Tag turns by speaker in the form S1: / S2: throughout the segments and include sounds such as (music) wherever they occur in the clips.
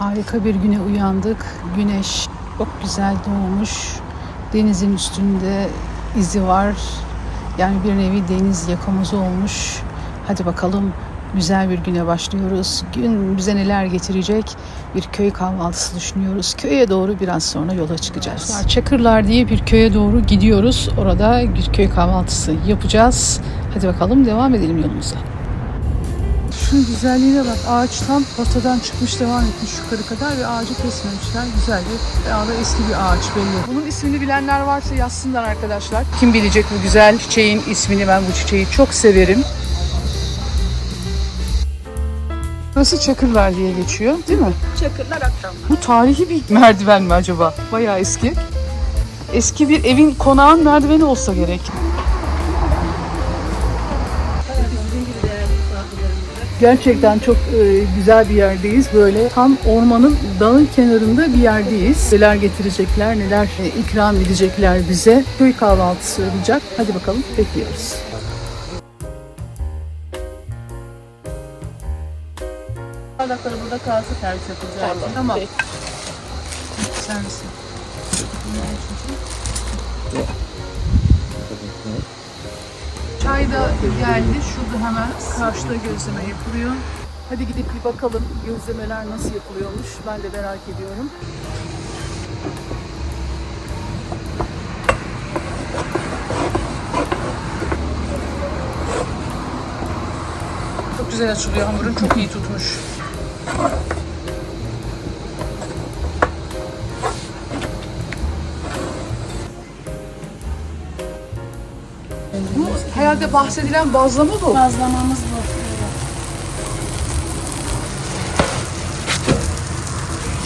S1: Harika bir güne uyandık. Güneş çok güzel doğmuş. Denizin üstünde izi var. Yani bir nevi deniz yakamozu olmuş. Hadi bakalım güzel bir güne başlıyoruz. Gün bize neler getirecek? Bir köy kahvaltısı düşünüyoruz. Köye doğru biraz sonra yola çıkacağız. Çakırlar diye bir köye doğru gidiyoruz. Orada bir köy kahvaltısı yapacağız. Hadi bakalım devam edelim yolumuza. Şunun güzelliğine bak. Ağaç tam ortadan çıkmış devam etmiş yukarı kadar ve ağacı kesmemişler. Güzel bir bayağı da eski bir ağaç belli. Bunun ismini bilenler varsa yazsınlar arkadaşlar. Kim bilecek bu güzel çiçeğin ismini? Ben bu çiçeği çok severim. Burası Çakırlar diye geçiyor değil mi?
S2: Çakırlar akşamlar.
S1: Bu tarihi bir merdiven mi acaba? Bayağı eski. Eski bir evin konağın merdiveni olsa gerek. Gerçekten çok e, güzel bir yerdeyiz. Böyle tam ormanın dağın kenarında bir yerdeyiz. Neler getirecekler, neler e, ikram edecekler bize. Köy kahvaltısı olacak. Hadi bakalım bekliyoruz.
S2: Bardakları burada kalsa servis yapılacak.
S1: Tamam. Servisi. Çay da geldi. Şurada hemen karşıda gözleme yapılıyor. Hadi gidip bir bakalım gözlemeler nasıl yapılıyormuş. Ben de merak ediyorum. Çok güzel açılıyor hamurun. Çok iyi tutmuş. Herhalde bahsedilen bazlama bu.
S2: Bazlamamız bu.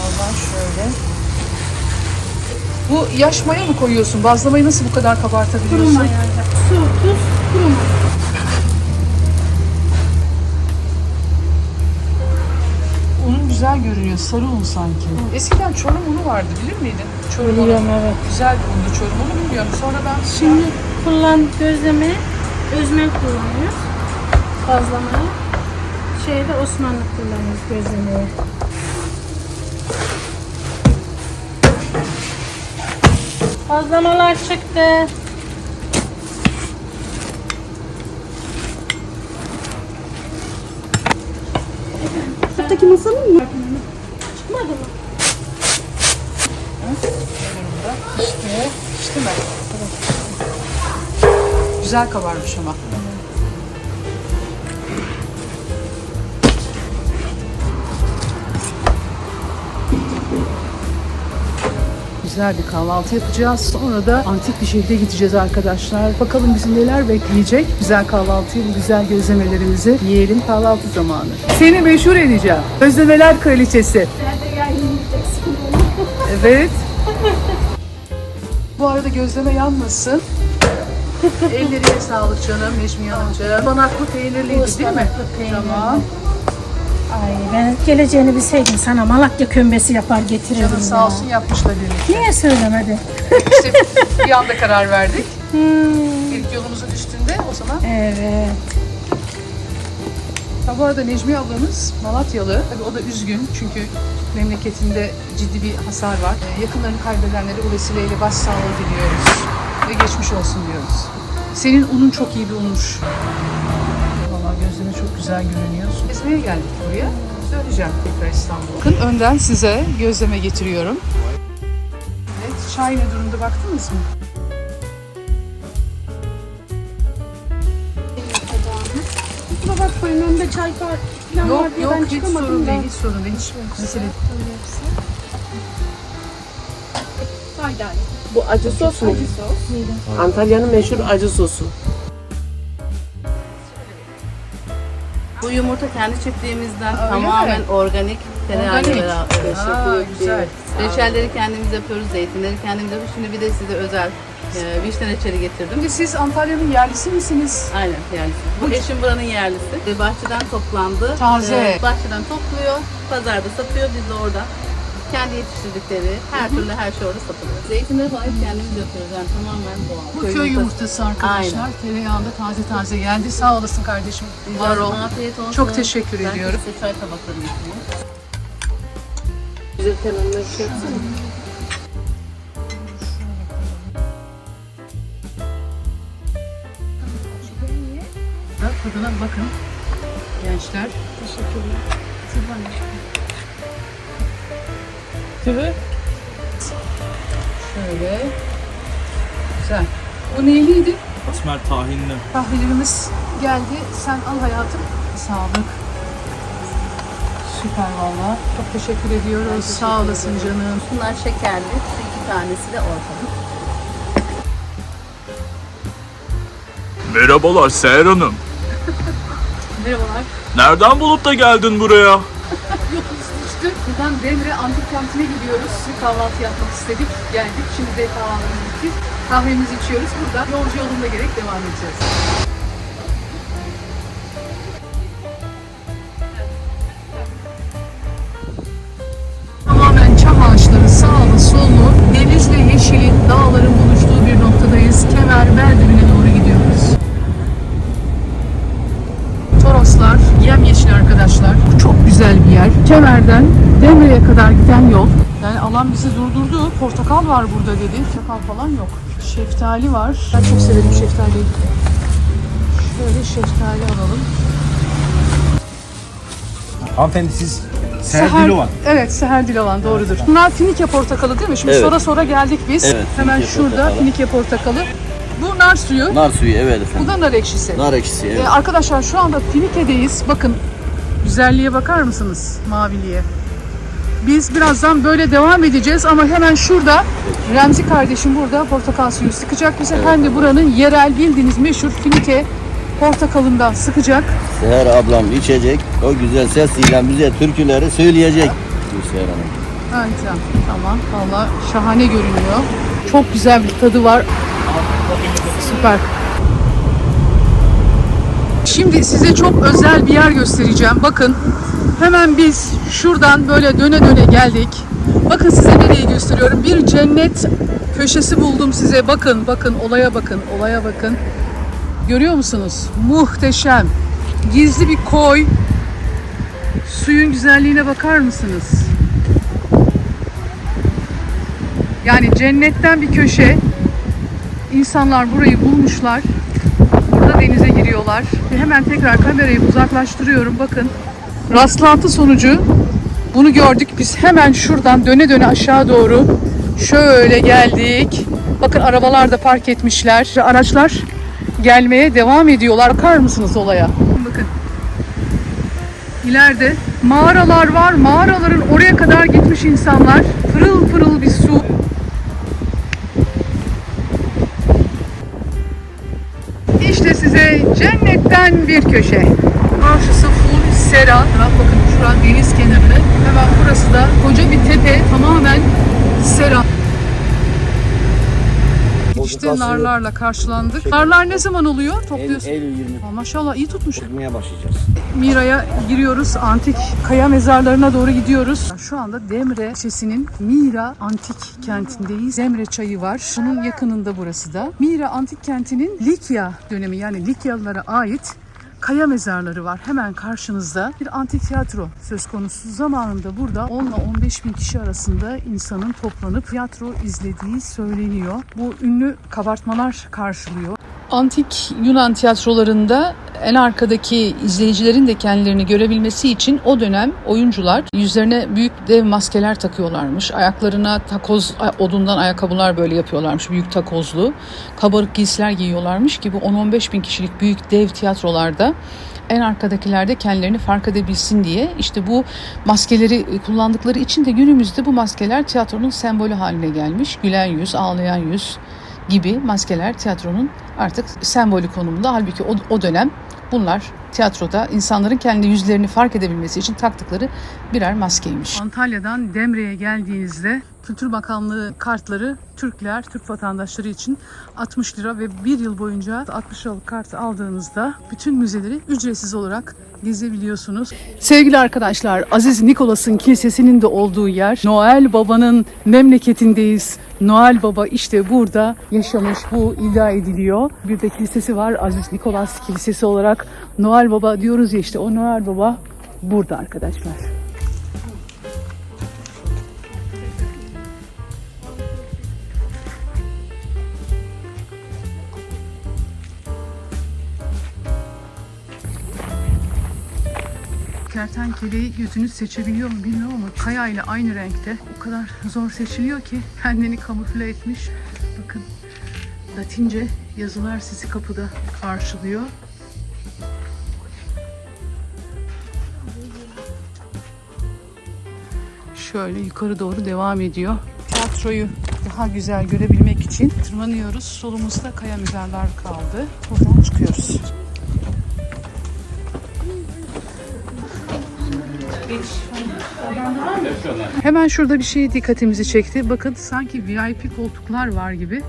S1: Allah şöyle. Bu yaş maya mı koyuyorsun? Bazlamayı nasıl bu kadar kabartabiliyorsun?
S2: Kuru maya. Su, tuz, kuru maya.
S1: Unun güzel görünüyor. Sarı un sanki. Eskiden çorum unu vardı bilir miydin? Çorum unu.
S2: Biliyorum evet.
S1: Güzel bir undu çorum unu bilmiyorum. Sonra ben
S2: Şimdi kullan gözleme, özme kullanıyoruz. Bazlamaya. Şeyde Osmanlı kullanıyoruz gözlemeyi. Bazlamalar çıktı. Buradaki masanın mı? Çıkmadı mı?
S1: işte, işte mi? Güzel kabarmış ama. Güzel bir kahvaltı yapacağız. Sonra da antik bir şehre gideceğiz arkadaşlar. Bakalım bizi neler bekleyecek. Güzel kahvaltıyı, güzel gözlemelerimizi yiyelim. Kahvaltı zamanı. Seni meşhur edeceğim. Gözlemeler kraliçesi. Evet. Bu arada gözleme yanmasın. Ellerine sağlık canım Necmiye Hanımcığım. Banaklı peynirliydi değil mi?
S2: Peynirli.
S1: Tamam.
S2: Ay ben geleceğini bilseydim sana Malatya kömbesi yapar getirirdim
S1: Canım
S2: ya.
S1: sağ olsun yapmışlar birlikte.
S2: Niye söylemedi?
S1: İşte bir anda karar verdik. (laughs)
S2: Hmm,
S1: İlk yolumuzun üstünde o zaman.
S2: evet.
S1: Ha, bu arada Necmiye ablamız Malatyalı. Tabii o da üzgün çünkü memleketinde ciddi bir hasar var. Ee, Yakınlarını kaybedenlere bu vesileyle başsağlığı diliyoruz. Ve geçmiş olsun diyoruz. Senin unun çok iyi bir unmuş. Vallahi gözleme çok güzel görünüyor. Gezmeye geldik buraya. Söyleyeceğim tekrar İstanbul'a. Bakın önden size gözleme getiriyorum. Evet, çay ne durumda baktınız mı?
S2: Kusura bakmayın önümde çay var
S1: Yok yok hiç sorun değil, hiç sorun değil. Hiç mesele değil.
S2: Faydalı.
S3: Bu acı sos mu?
S2: Acı sos.
S3: Antalya'nın meşhur acı sosu.
S4: Bu yumurta kendi çiftliğimizden
S1: Öyle
S4: tamamen
S1: mi?
S4: organik tereyağıyla
S1: Organik.
S4: beraber.
S1: Aa, güzel.
S4: Reçelleri kendimiz yapıyoruz, zeytinleri kendimiz yapıyoruz. Şimdi bir de size özel e, vişne reçeli getirdim.
S1: Şimdi siz Antalya'nın yerlisi misiniz?
S4: Aynen yerlisi. Bu eşim buranın yerlisi. Bahçeden toplandı.
S1: Taze.
S4: E, bahçeden topluyor, pazarda satıyor. Biz de orada kendi yetiştirdikleri her türlü her şey orada satılıyor. Zeytinleri falan hep kendimiz yapıyoruz. Yani tamamen doğal.
S1: Bu köy yumurtası arkadaşlar. Tereyağında taze taze geldi. Sağ olasın kardeşim. Var ol.
S4: Afiyet olsun.
S1: Çok teşekkür
S4: Ben
S1: ediyorum.
S4: size çay tabakları getireyim.
S3: Güzel kenarına şey yapsana.
S1: Tadına bakın gençler.
S3: Tühü.
S1: Şöyle. Güzel. O neyliydi?
S5: Esmer tahinli.
S1: Kahvelerimiz geldi. Sen al hayatım. Sağlık. Süper valla. Çok teşekkür ediyoruz. Sağ olasın canım.
S4: Bunlar şekerli. Şu iki tanesi de ortalık.
S5: Merhabalar Seher Hanım. (laughs)
S1: Merhabalar.
S5: Nereden bulup da geldin buraya?
S1: Buradan Demre Antik Kenti'ne gidiyoruz. Kahvaltı yapmak istedik. Geldik. Şimdi de kahvaltımızı bitti. Kahvemizi içiyoruz. Burada yolcu yolunda gerek devam edeceğiz. Tamamen çam ağaçları sağlı sollu, denizle yeşilin, dağların buluştuğu bir noktadayız. Kemer Berdüğü'ne doğru gidiyoruz. Toroslar, yemyeşil arkadaşlar. Çok güzel bir yer. Kemer'den Demre'ye kadar giden yol. Yani alan bizi durdurdu. Portakal var burada dedi. Portakal falan yok. Şeftali var. Ben çok severim şeftaliyi. Şöyle şeftali alalım.
S6: Hanımefendi siz Seher Dilovan.
S1: Evet, Seher Dilovan doğrudur. Bunlar Finike portakalı değil mi? Şimdi
S7: Evet.
S1: sonra sonra geldik biz.
S7: Evet,
S1: Hemen
S7: Finike
S1: şurada
S7: portakalı.
S1: Finike portakalı. Bu nar suyu.
S7: Nar suyu evet
S1: Bu
S7: efendim.
S1: da nar ekşisi.
S7: Nar ekşisi evet.
S1: Ee, arkadaşlar şu anda Finike'deyiz. Bakın güzelliğe bakar mısınız? Maviliğe. Biz birazdan böyle devam edeceğiz ama hemen şurada Remzi kardeşim burada portakal suyu sıkacak bize. Hem de buranın yerel bildiğiniz meşhur Finike portakalından sıkacak.
S7: Seher ablam içecek. O güzel sesiyle bize türküleri söyleyecek. Seher Hanım.
S1: Evet, tamam. Valla şahane görünüyor. Çok güzel bir tadı var. Süper. Şimdi size çok özel bir yer göstereceğim. Bakın hemen biz şuradan böyle döne döne geldik. Bakın size nereyi gösteriyorum. Bir cennet köşesi buldum size. Bakın bakın olaya bakın olaya bakın. Görüyor musunuz? Muhteşem. Gizli bir koy. Suyun güzelliğine bakar mısınız? Yani cennetten bir köşe. İnsanlar burayı bulmuşlar. Burada denize giriyorlar. Ve hemen tekrar kamerayı uzaklaştırıyorum. Bakın rastlantı sonucu bunu gördük. Biz hemen şuradan döne döne aşağı doğru şöyle geldik. Bakın arabalar da park etmişler. Araçlar gelmeye devam ediyorlar. Bakar mısınız olaya? Bakın. İleride mağaralar var. Mağaraların oraya kadar gitmiş insanlar. Pırıl pırıl bir su. İşte size cennetten bir köşe. Karşısı sera. Bak bakın şurada deniz kenarı. Hemen burası da koca bir tepe. Tamamen sera. İşte narlarla karşılandık. Narlar ne zaman oluyor? Topluyorsun.
S7: Eylül 20
S1: Aa, maşallah iyi tutmuş.
S7: tutmaya başlayacağız.
S1: Mira'ya giriyoruz. Antik kaya mezarlarına doğru gidiyoruz. Şu anda Demre ilçesinin Mira Antik kentindeyiz. Demre çayı var. Bunun yakınında burası da. Mira Antik kentinin Likya dönemi yani Likyalılara ait kaya mezarları var. Hemen karşınızda bir antik tiyatro söz konusu. Zamanında burada 10 ile 15 bin kişi arasında insanın toplanıp tiyatro izlediği söyleniyor. Bu ünlü kabartmalar karşılıyor. Antik Yunan tiyatrolarında en arkadaki izleyicilerin de kendilerini görebilmesi için o dönem oyuncular yüzlerine büyük dev maskeler takıyorlarmış. Ayaklarına takoz odundan ayakkabılar böyle yapıyorlarmış büyük takozlu. Kabarık giysiler giyiyorlarmış ki bu 10-15 bin kişilik büyük dev tiyatrolarda en arkadakiler de kendilerini fark edebilsin diye işte bu maskeleri kullandıkları için de günümüzde bu maskeler tiyatronun sembolü haline gelmiş. Gülen yüz, ağlayan yüz gibi maskeler tiyatronun artık sembolü konumunda. Halbuki o, o dönem bunlar tiyatroda insanların kendi yüzlerini fark edebilmesi için taktıkları birer maskeymiş. Antalya'dan Demre'ye geldiğinizde Kültür Bakanlığı kartları Türkler, Türk vatandaşları için 60 lira ve bir yıl boyunca 60 liralık kart aldığınızda bütün müzeleri ücretsiz olarak gezebiliyorsunuz. Sevgili arkadaşlar, Aziz Nikolas'ın kilisesinin de olduğu yer Noel Baba'nın memleketindeyiz. Noel Baba işte burada yaşamış bu iddia ediliyor. Bir de kilisesi var Aziz Nikolas Kilisesi olarak. Noel Baba diyoruz ya işte o Noel Baba burada arkadaşlar. Kertenkeleyi gözünüz seçebiliyor mu bilmiyorum ama kaya ile aynı renkte. O kadar zor seçiliyor ki (laughs) kendini kamufle etmiş. Bakın Latince yazılar sizi kapıda karşılıyor. Şöyle yukarı doğru devam ediyor. Tiyatroyu daha güzel görebilmek için tırmanıyoruz. Solumuzda kaya mezarlar kaldı. Buradan çıkıyoruz. Hemen şurada bir şey dikkatimizi çekti. Bakın sanki VIP koltuklar var gibi.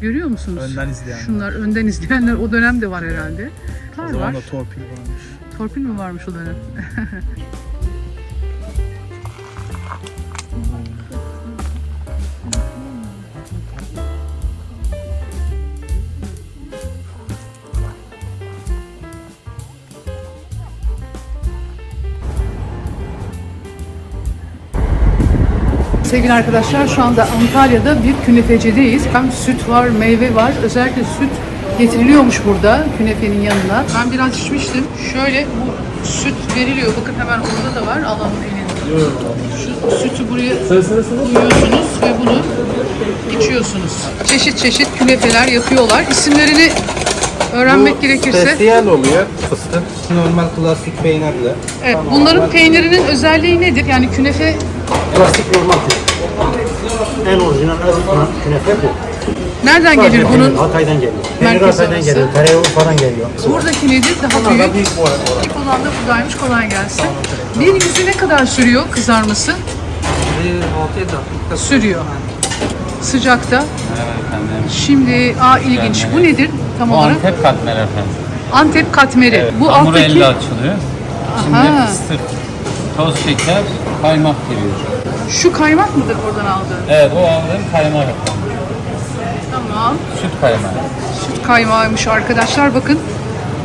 S1: Görüyor musunuz?
S6: Önden izleyenler.
S1: Şunlar önden izleyenler o dönem de var herhalde.
S6: O
S1: Var
S6: zaman
S1: var.
S6: da torpil varmış.
S1: Torpil mi varmış o dönem? (laughs) Sevgili arkadaşlar şu anda Antalya'da bir künefecideyiz. Hem süt var, meyve var. Özellikle süt getiriliyormuş burada künefenin yanına. Ben biraz içmiştim. Şöyle bu süt veriliyor. Bakın hemen orada da var. Alanın elinde. Şu sütü buraya koyuyorsunuz ve bunu içiyorsunuz. Çeşit çeşit künefeler yapıyorlar. İsimlerini öğrenmek gerekirse.
S8: Spesiyel oluyor fıstık. Normal klasik peynirli.
S1: Evet, bunların peynirinin özelliği nedir? Yani künefe
S9: Klasik normal künefe. En orijinal Erzurum künefe bu.
S1: nereden gelir
S9: Sadece
S1: bunun?
S9: peynir Hatay'dan geliyor. Peynir
S1: Merkez
S9: Hatay'dan
S1: arası.
S9: geliyor. Tereyağı Urfa'dan geliyor.
S1: Buradaki nedir? Daha
S9: Bunlar
S1: büyük.
S9: da büyük bu arada.
S1: İlk olan da buradaymış. Kolay gelsin. Bir yüzü ne kadar sürüyor kızarması?
S8: 6-7 dakika.
S1: Sürüyor. Sıcakta. Şimdi aa ilginç. Bu nedir tam
S10: Bu
S1: olarak?
S10: Antep katmeri efendim.
S1: Antep katmeri.
S10: Evet,
S1: Bu
S10: hamur
S1: alttaki
S10: elle açılıyor. Şimdi
S1: Aha.
S10: fıstık, toz şeker, kaymak giriyor.
S1: şu kaymak mıdır oradan aldığın?
S10: Evet o aldığım kaymak.
S1: Tamam.
S10: Süt kaymağı.
S1: Süt kaymağıymış arkadaşlar. Bakın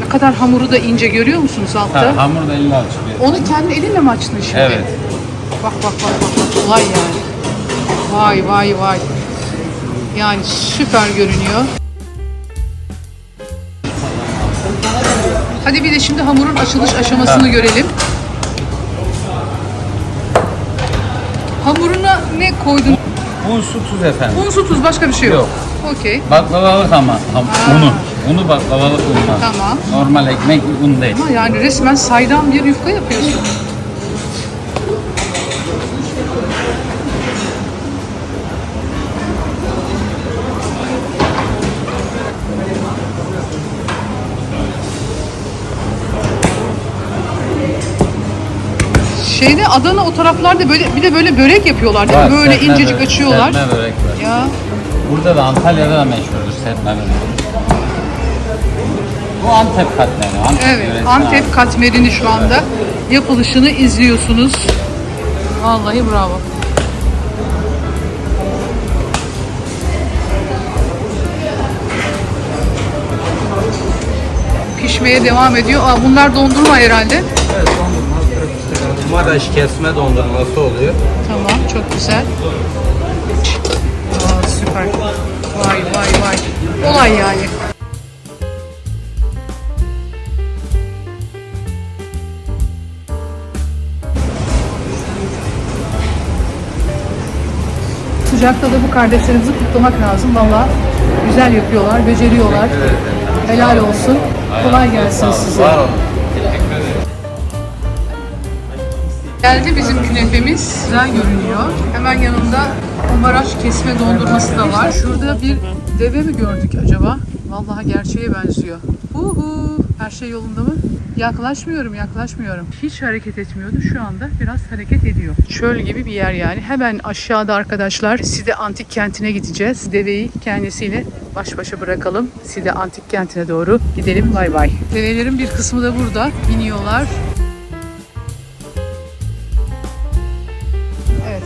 S1: ne kadar hamuru da ince görüyor musunuz altta?
S10: Ha, hamur da elle açılıyor.
S1: Onu kendi elinle mi açtın şimdi?
S10: Evet.
S1: Bak bak bak bak. bak. Vay yani. Vay vay vay. Yani süper görünüyor. Hadi bir de şimdi hamurun açılış aşamasını görelim. Hamuruna ne koydun?
S10: Un, su, tuz efendim.
S1: Un, su, tuz başka bir şey yok.
S10: Yok.
S1: Okey.
S10: Baklavalık ama ham- unu. Unu baklavalık unla.
S1: Tamam.
S10: Normal ekmek un değil.
S1: Ama yani resmen saydam bir yufka yapıyorsun. Şeyde Adana o taraflarda böyle bir de böyle börek yapıyorlar değil mi?
S10: Var,
S1: Böyle
S10: serpme
S1: incecik
S10: börek-
S1: açıyorlar.
S10: Serpme börek var.
S1: Ya
S10: Burada da Antalya'da da meşhurdur serpme börek. Bu Antep katmeri. Antep
S1: Evet, Antep
S10: ait.
S1: katmerini şu anda yapılışını izliyorsunuz. Vallahi bravo. Pişmeye devam ediyor. Aa, bunlar dondurma herhalde.
S8: Maraş kesme dondurması oluyor.
S1: Tamam, çok güzel. Aa, süper. Vay vay vay. Olay yani. Sıcakta da bu kardeşlerimizi kutlamak lazım. Valla güzel yapıyorlar, beceriyorlar. Helal olsun. Kolay gelsin size.
S10: Var olun.
S1: Geldi bizim künefemiz. Güzel görünüyor. Hemen yanında o Maraş kesme dondurması da var. Şurada bir deve mi gördük acaba? Vallahi gerçeğe benziyor. Uhu. Her şey yolunda mı? Yaklaşmıyorum, yaklaşmıyorum. Hiç hareket etmiyordu. Şu anda biraz hareket ediyor. Çöl gibi bir yer yani. Hemen aşağıda arkadaşlar Side Antik Kenti'ne gideceğiz. Deveyi kendisiyle baş başa bırakalım. Side Antik Kenti'ne doğru gidelim. Bay bay. Develerin bir kısmı da burada. Biniyorlar.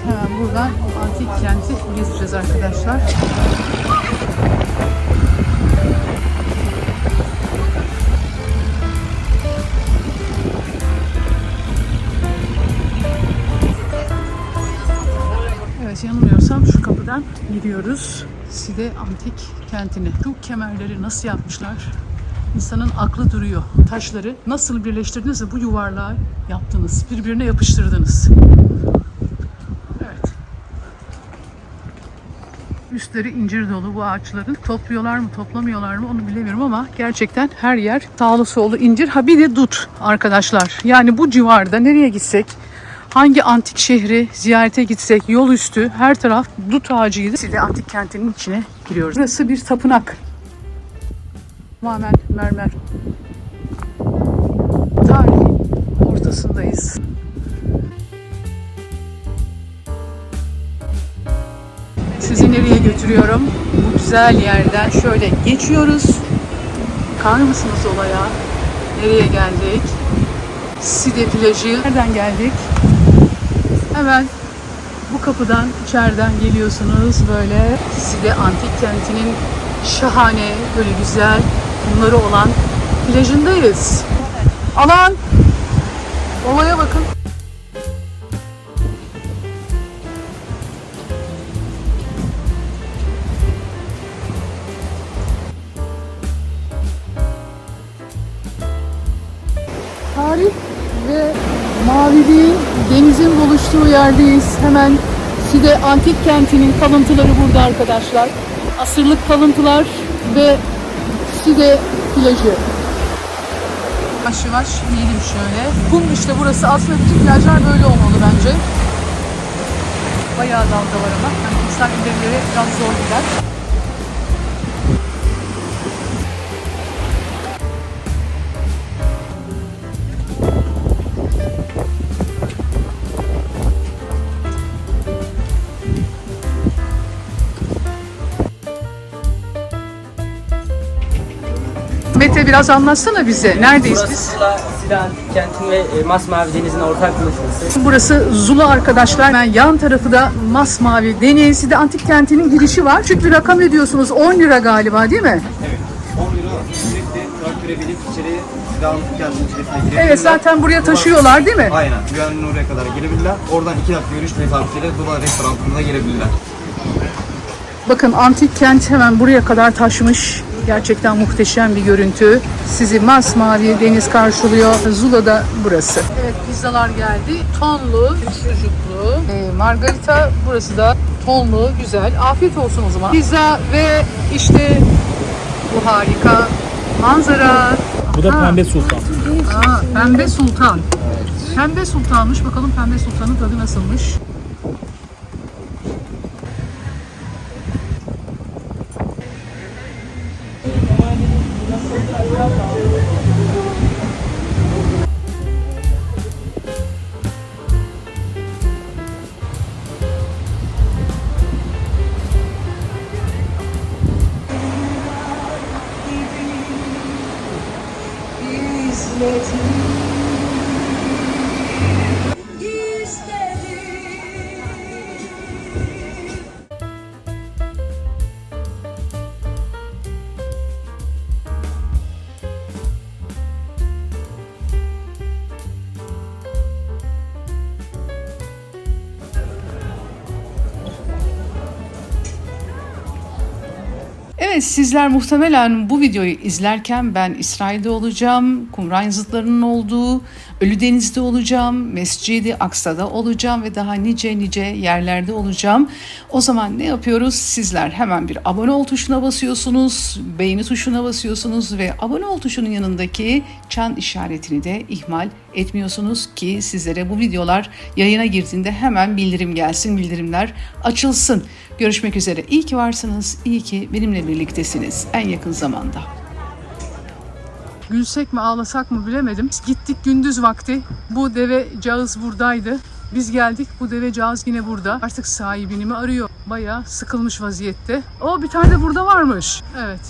S1: Hemen buradan antik kenti gezeceğiz arkadaşlar. Evet yanılmıyorsam şu kapıdan giriyoruz. Side Antik Kenti'ne. Şu kemerleri nasıl yapmışlar? İnsanın aklı duruyor. Taşları nasıl birleştirdiniz de bu yuvarlağı yaptınız, birbirine yapıştırdınız. Evet. Üstleri incir dolu bu ağaçların. Topluyorlar mı, toplamıyorlar mı onu bilemiyorum ama gerçekten her yer sağlı sollu incir. Ha bir de dut arkadaşlar. Yani bu civarda nereye gitsek, hangi antik şehri ziyarete gitsek, yol üstü her taraf dut ağacıydı. Side antik kentinin içine giriyoruz. Burası bir tapınak. Tamamen mermer. Tarihin ortasındayız. Sizi nereye götürüyorum? Bu güzel yerden şöyle geçiyoruz. Bakar mısınız olaya? Nereye geldik? Side plajı. Nereden geldik? Hemen bu kapıdan içeriden geliyorsunuz böyle Side Antik Kenti'nin şahane, böyle güzel kumları olan plajındayız. Alan! Olaya bakın. Yerdeyiz. Hemen Side Antik Kenti'nin kalıntıları burada arkadaşlar. Asırlık kalıntılar ve Side plajı. Yavaş yavaş inelim şöyle. Kum işte burası. Aslında bütün plajlar böyle olmalı bence. Bayağı dalga var ama. Yani insan ilerlere biraz zor gider. Biraz anlatsana bize. Neredeyiz
S8: Burası
S1: biz?
S8: Sula, Sila Antik Kent'in ve e, Masmavi Deniz'in ortak buluşması.
S1: Burası Zula arkadaşlar. Hemen yan tarafı da masmavi deniz. de antik kentinin girişi var. Küçük bir rakam ödüyorsunuz. 10 lira galiba değil mi?
S6: 10 lira ücretli traktör'e binip içeri içerisine girebilirler.
S1: Evet zaten buraya taşıyorlar değil mi?
S6: Aynen. Güvenliğin oraya kadar gelebilirler. Oradan 2 dakika yürüyüş mesafesiyle Dula restoranına girebilirler.
S1: Bakın antik kent hemen buraya kadar taşmış. Gerçekten muhteşem bir görüntü. Sizi masmavi deniz karşılıyor. Zula'da burası. Evet pizzalar geldi. Tonlu, sucuklu, e, margarita. Burası da tonlu, güzel. Afiyet olsun o zaman. Pizza ve işte bu harika manzara.
S5: Bu da. Pembe Sultan.
S1: Aa, Pembe Sultan. Pembe Sultanmış. Bakalım Pembe Sultan'ın tadı nasılmış? Evet sizler muhtemelen bu videoyu izlerken ben İsrail'de olacağım, Kumran zıtlarının olduğu, Ölüdeniz'de olacağım, Mescidi Aksa'da olacağım ve daha nice nice yerlerde olacağım. O zaman ne yapıyoruz? Sizler hemen bir abone ol tuşuna basıyorsunuz, beğeni tuşuna basıyorsunuz ve abone ol tuşunun yanındaki çan işaretini de ihmal etmiyorsunuz ki sizlere bu videolar yayına girdiğinde hemen bildirim gelsin, bildirimler açılsın. Görüşmek üzere. İyi ki varsınız, iyi ki benimle birliktesiniz en yakın zamanda. Gülsek mi ağlasak mı bilemedim. Gittik gündüz vakti. Bu deve cağız buradaydı. Biz geldik bu deve cağız yine burada. Artık sahibini mi arıyor? Bayağı sıkılmış vaziyette. O bir tane de burada varmış. Evet.